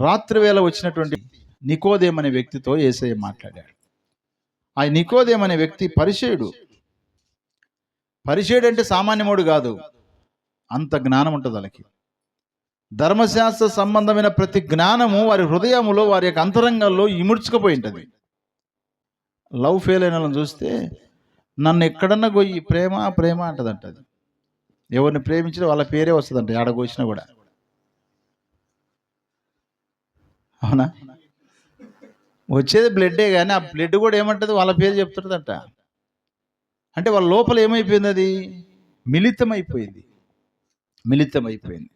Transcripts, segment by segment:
రాత్రి వేళ వచ్చినటువంటి నికోదేం అనే వ్యక్తితో ఏసయ్య మాట్లాడాడు. ఆ నికోదేం అనే వ్యక్తి పరిచయుడు పరిచయుడు అంటే సామాన్యముడు కాదు. అంత జ్ఞానం ఉంటుంది వాళ్ళకి ధర్మశాస్త్ర సంబంధమైన ప్రతి జ్ఞానము వారి హృదయములో వారి యొక్క అంతరంగంలో ఇముడ్చుకుపోయి ఉంటుంది. లవ్ ఫెయిల్ అయిన వాళ్ళని చూస్తే నన్ను ఎక్కడన్నా గొయ్యి ప్రేమ ప్రేమ అంటదంట అది ఎవరిని ప్రేమించినా వాళ్ళ పేరే వస్తుందంట ఆడ కూడా. అవునా? వచ్చేది బ్లడ్డే కానీ ఆ బ్లడ్ కూడా ఏమంటుంది? వాళ్ళ పేరు చెప్తుందట అంటే వాళ్ళ లోపల ఏమైపోయింది అది మిళితమైపోయింది. మిళితమైపోయింది.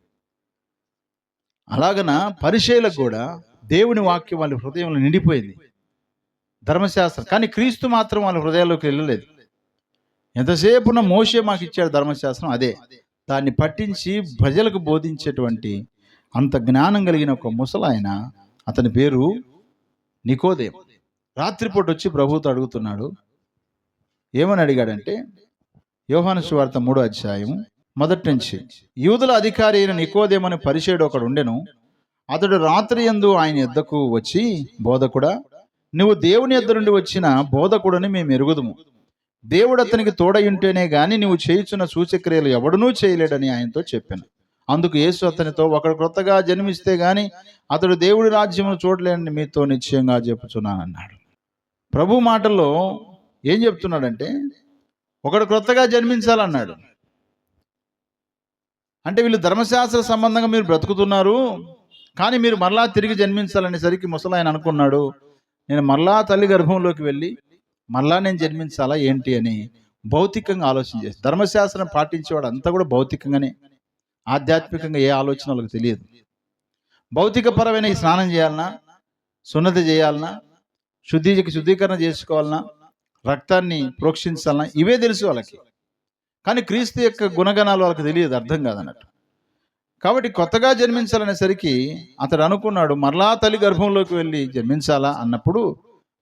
అలాగన పరిచయలకు కూడా దేవుని వాక్యం వాళ్ళ హృదయంలో నిండిపోయింది. ధర్మశాస్త్రం. కానీ క్రీస్తు మాత్రం వాళ్ళ హృదయాల్లోకి వెళ్ళలేదు. ఎంతసేపు ఉన్న మోసే మాకు ఇచ్చాడు ధర్మశాస్త్రం? అదే. దాన్ని పట్టించి ప్రజలకు బోధించేటువంటి అంత జ్ఞానం కలిగిన ఒక ముసలాయన అతని పేరు నికోదేం రాత్రిపూట వచ్చి ప్రభుతో అడుగుతున్నాడు ఏమని అడిగాడంటే యోహాను సువార్త మూడో అధ్యాయం మొదటి నుంచి యూదుల అధికారి అయిన నికోదేమని పరిచయుడు ఒకడు ఉండెను. అతడు రాత్రి ఎందు ఆయన ఎద్దకు వచ్చి బోధకుడా నువ్వు దేవుని ఎద్ద నుండి వచ్చిన బోధకుడని మేము ఎరుగుదుము. దేవుడు అతనికి తోడయుంటేనే గాని నువ్వు చేయుచున్న సూచక్రియలు ఎవడునూ చేయలేడని ఆయనతో చెప్పాను. అందుకు యేసు అతనితో ఒకడు క్రొత్తగా జన్మిస్తే గాని అతడు దేవుడి రాజ్యమును చూడలేని మీతో నిశ్చయంగా చెప్పుచున్నానన్నాడు. ప్రభు మాటల్లో ఏం చెప్తున్నాడంటే ఒకడు క్రొత్తగా జన్మించాలన్నాడు. అంటే వీళ్ళు ధర్మశాస్త్ర సంబంధంగా మీరు బ్రతుకుతున్నారు కానీ మీరు మరలా తిరిగి జన్మించాలనేసరికి ముసలాయన అనుకున్నాడు. నేను మరలా తల్లి గర్భంలోకి వెళ్ళి మరలా నేను జన్మించాలా ఏంటి అని భౌతికంగా ఆలోచన చేసి ధర్మశాస్త్రం పాటించేవాడు అంతా కూడా భౌతికంగానే ఆధ్యాత్మికంగా ఏ ఆలోచన వాళ్ళకి తెలియదు. భౌతికపరమైన ఈ స్నానం చేయాలన్నా సున్నతి చేయాలన్నా శుద్ధికి శుద్ధీకరణ చేసుకోవాలన్నా రక్తాన్ని ప్రోక్షించాలన్నా ఇవే తెలుసు వాళ్ళకి. కానీ క్రీస్తు యొక్క గుణగణాలు వాళ్ళకి తెలియదు అర్థం కాదన్నట్టు. కాబట్టి కొత్తగా జన్మించాలనేసరికి అతడు అనుకున్నాడు మరలా తల్లి గర్భంలోకి వెళ్ళి జన్మించాలా అన్నప్పుడు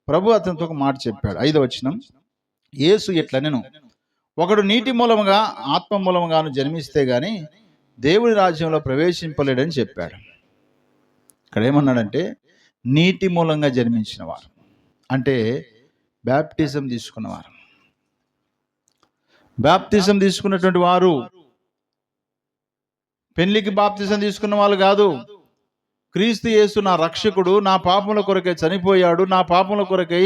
ప్రభు అతనితో ఒక మాట చెప్పాడు. ఐదో వచనం. యేసు ఇట్లా నేను ఒకడు నీటి మూలముగా ఆత్మ మూలముగాను జన్మిస్తే గాని దేవుని రాజ్యంలో ప్రవేశింపలేడని చెప్పాడు. ఇక్కడ ఏమన్నాడంటే నీటి మూలంగా జన్మించిన వారు. అంటే బ్యాప్టిజం తీసుకున్నవారు బ్యాప్తిజం తీసుకున్నటువంటి వారు పెళ్ళికి బాప్తిజం తీసుకున్న వాళ్ళు కాదు. క్రీస్తు యేసు నా రక్షకుడు నా పాపముల కొరకై చనిపోయాడు నా పాపముల కొరకై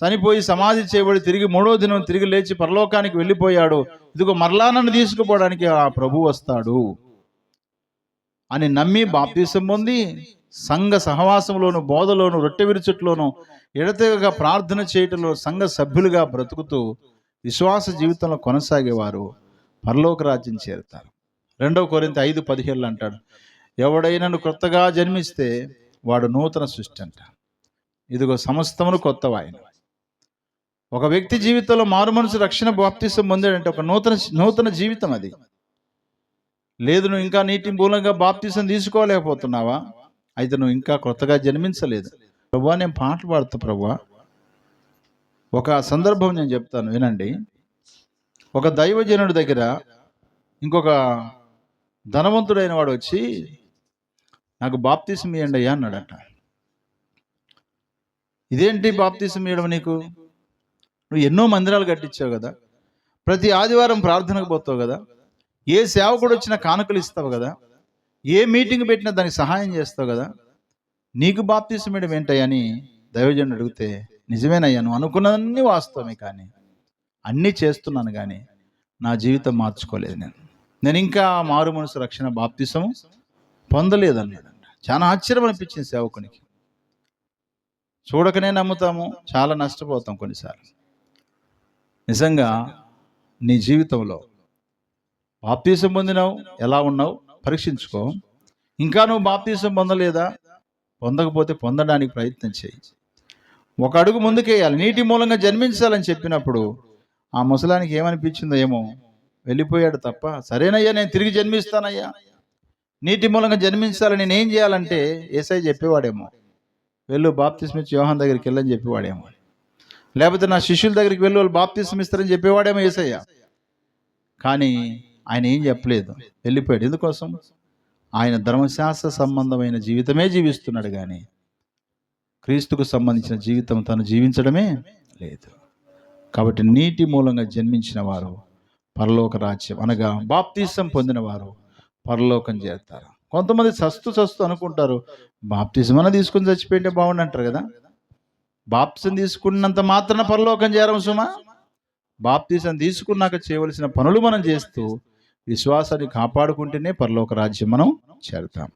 చనిపోయి సమాధి చేయబడి తిరిగి మూడో దినం తిరిగి లేచి పరలోకానికి వెళ్ళిపోయాడు. ఇదిగో మరలా నన్ను తీసుకుపోవడానికి ఆ ప్రభు వస్తాడు అని నమ్మి బాప్తీసం పొంది సంఘ సహవాసంలోను బోధలోను రొట్టె విరుచుట్లోను ఎడతెగగా ప్రార్థన చేయటంలో సంఘ సభ్యులుగా బ్రతుకుతూ విశ్వాస జీవితంలో కొనసాగేవారు పరలోక రాజ్యం చేరుతారు. రెండవ కోరింత ఐదు పదిహేళ్ళు అంటాడు ఎవడైనాను కొత్తగా జన్మిస్తే వాడు నూతన సృష్టి అంట. ఇదిగో సమస్తమును కొత్త ఆయన ఒక వ్యక్తి జీవితంలో మారు మనసు రక్షణ బాప్తిసం పొందాడంటే ఒక నూతన నూతన జీవితం అది. లేదు నువ్వు ఇంకా నీటి మూలంగా బాప్తిసం తీసుకోలేకపోతున్నావా? అయితే నువ్వు ఇంకా కొత్తగా జన్మించలేదు. ప్రభా నేను పాటలు పాడుతా ప్రభా. ఒక సందర్భం నేను చెప్తాను వినండి. ఒక దైవజనుడి దగ్గర ఇంకొక ధనవంతుడైన వాడు వచ్చి నాకు బాప్తీసం ఇవ్వండి అయ్యా అన్నాడట. ఇదేంటి బాప్తీసం ఇవ్వడం నీకు? నువ్వు ఎన్నో మందిరాలు కట్టించావు కదా. ప్రతి ఆదివారం ప్రార్థనకు పోతావు కదా. ఏ సేవకుడు వచ్చినా కానుకలు ఇస్తావు కదా. ఏ మీటింగ్ పెట్టినా దానికి సహాయం చేస్తావు కదా. నీకు బాప్తీసం ఇవ్వడం ఏంటయ్యని దైవజనుడు అడిగితే నిజమేనయ్యా నువ్వు అనుకున్నదన్నీ వాస్తవమే కానీ అన్నీ చేస్తున్నాను కానీ నా జీవితం మార్చుకోలేదు నేను. నేను ఇంకా మారు మనసు రక్షణ బాప్తిసము. పొందలేదన్నాడంట. చాలా ఆశ్చర్యం అనిపించింది సేవకునికి. చూడకనే నమ్ముతాము చాలా నష్టపోతాం కొన్నిసార్లు. నిజంగా నీ జీవితంలో బాప్తీసం పొందినావు ఎలా ఉన్నావు పరీక్షించుకో. ఇంకా నువ్వు బాప్తీసం పొందలేదా? పొందకపోతే పొందడానికి ప్రయత్నం చేయి. ఒక అడుగు ముందుకేయాలి. నీటి మూలంగా జన్మించాలని చెప్పినప్పుడు ఆ ముసలానికి ఏమనిపించిందో ఏమో వెళ్ళిపోయాడు తప్ప సరేనయ్యా నేను తిరిగి జన్మిస్తానయ్యా. నీటి మూలంగా జన్మించాలని నేనేం చేయాలంటే ఏసై చెప్పేవాడేమో వెళ్ళు బాప్తిస్మిచ్చి యోహాన్ దగ్గరికి వెళ్ళని చెప్పేవాడేమో. లేకపోతే నా శిష్యుల దగ్గరికి వెళ్ళి వాళ్ళు బాప్తిస్మిస్తారని చెప్పేవాడేమో ఏసయ్య. కానీ ఆయన ఏం చెప్పలేదు. వెళ్ళిపోయాడు. ఎందుకోసం? ఆయన ధర్మశాస్త్ర సంబంధమైన జీవితమే జీవిస్తున్నాడు కానీ క్రీస్తుకు సంబంధించిన జీవితం తను జీవించడమే లేదు. కాబట్టి నీటి మూలంగా జన్మించిన వారు పరలోక రాజ్యం అనగా బాప్తీసం పొందినవారు పరలోకం చేస్తారు. కొంతమంది సస్తు సస్తు అనుకుంటారు బాప్తిజమన తీసుకుని చచ్చిపోయింటే బాగుండంటారు కదా. బాప్తిజం తీసుకున్నంత మాత్రాన పరలోకం చేరం సుమా? బాప్తిజం తీసుకున్నాక చేయవలసిన పనులు మనం చేస్తూ విశ్వాసాన్ని కాపాడుకుంటేనే పరలోక రాజ్యం మనం చేరుతాం.